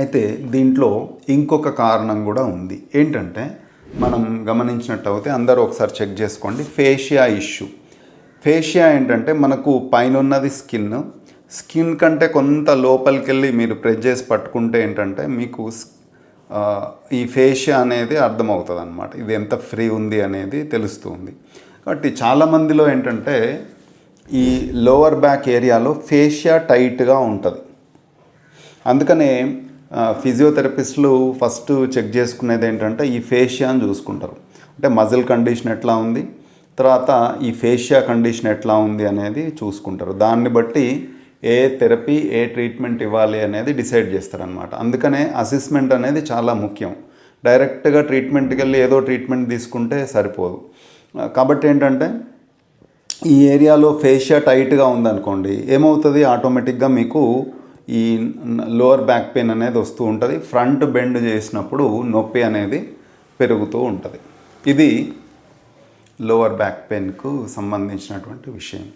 అయితే దీంట్లో ఇంకొక కారణం కూడా ఉంది. ఏంటంటే మనం గమనించినట్టు అయితే అందరూ ఒకసారి చెక్ చేసుకోండి. Fascia issue. ఫేషియా ఏంటంటే మనకు పైన ఉన్నది స్కిన్. స్కిన్ కంటే కొంత లోపలికి వెళ్ళి మీరు ప్రెస్ చేసి పట్టుకుంటే ఏంటంటే మీకు ఈ ఫేషియా అనేది అర్థమవుతుంది అనమాట ఇది ఎంత ఫ్రీ ఉంది అనేది తెలుస్తుంది. కాబట్టి చాలామందిలో ఏంటంటే ఈ లోవర్ బ్యాక్ ఏరియాలో ఫేషియా టైట్గా ఉంటుంది. అందుకనే ఫిజియోథెరపిస్టులు ఫస్ట్ చెక్ చేసుకునేది ఏంటంటే ఈ ఫేషియా అని చూసుకుంటారు. అంటే మజిల్ కండిషన్ ఎట్లా ఉంది తర్వాత ఈ ఫేషియా కండిషన్ ఎట్లా ఉంది అనేది చూసుకుంటారు. దాన్ని బట్టి ఏ థెరపీ ఏ ట్రీట్మెంట్ ఇవ్వాలి అనేది డిసైడ్ చేస్తారనమాట అందుకనే అసెస్మెంట్ అనేది చాలా ముఖ్యం. డైరెక్ట్గా ట్రీట్మెంట్కి వెళ్ళి ఏదో ట్రీట్మెంట్ తీసుకుంటే సరిపోదు. కాబట్టి ఏంటంటే ఈ ఏరియాలో ఫేషియా టైట్గా ఉందనుకోండి ఏమవుతుంది? ఆటోమేటిక్గా మీకు ఈ లోవర్ బ్యాక్ పెయిన్ అనేది వస్తూ ఉంటుంది. ఫ్రంట్ బెండ్ చేసినప్పుడు నొప్పి అనేది పెరుగుతూ ఉంటుంది. ఇది లోవర్ బ్యాక్ పెయిన్కు సంబంధించినటువంటి విషయం.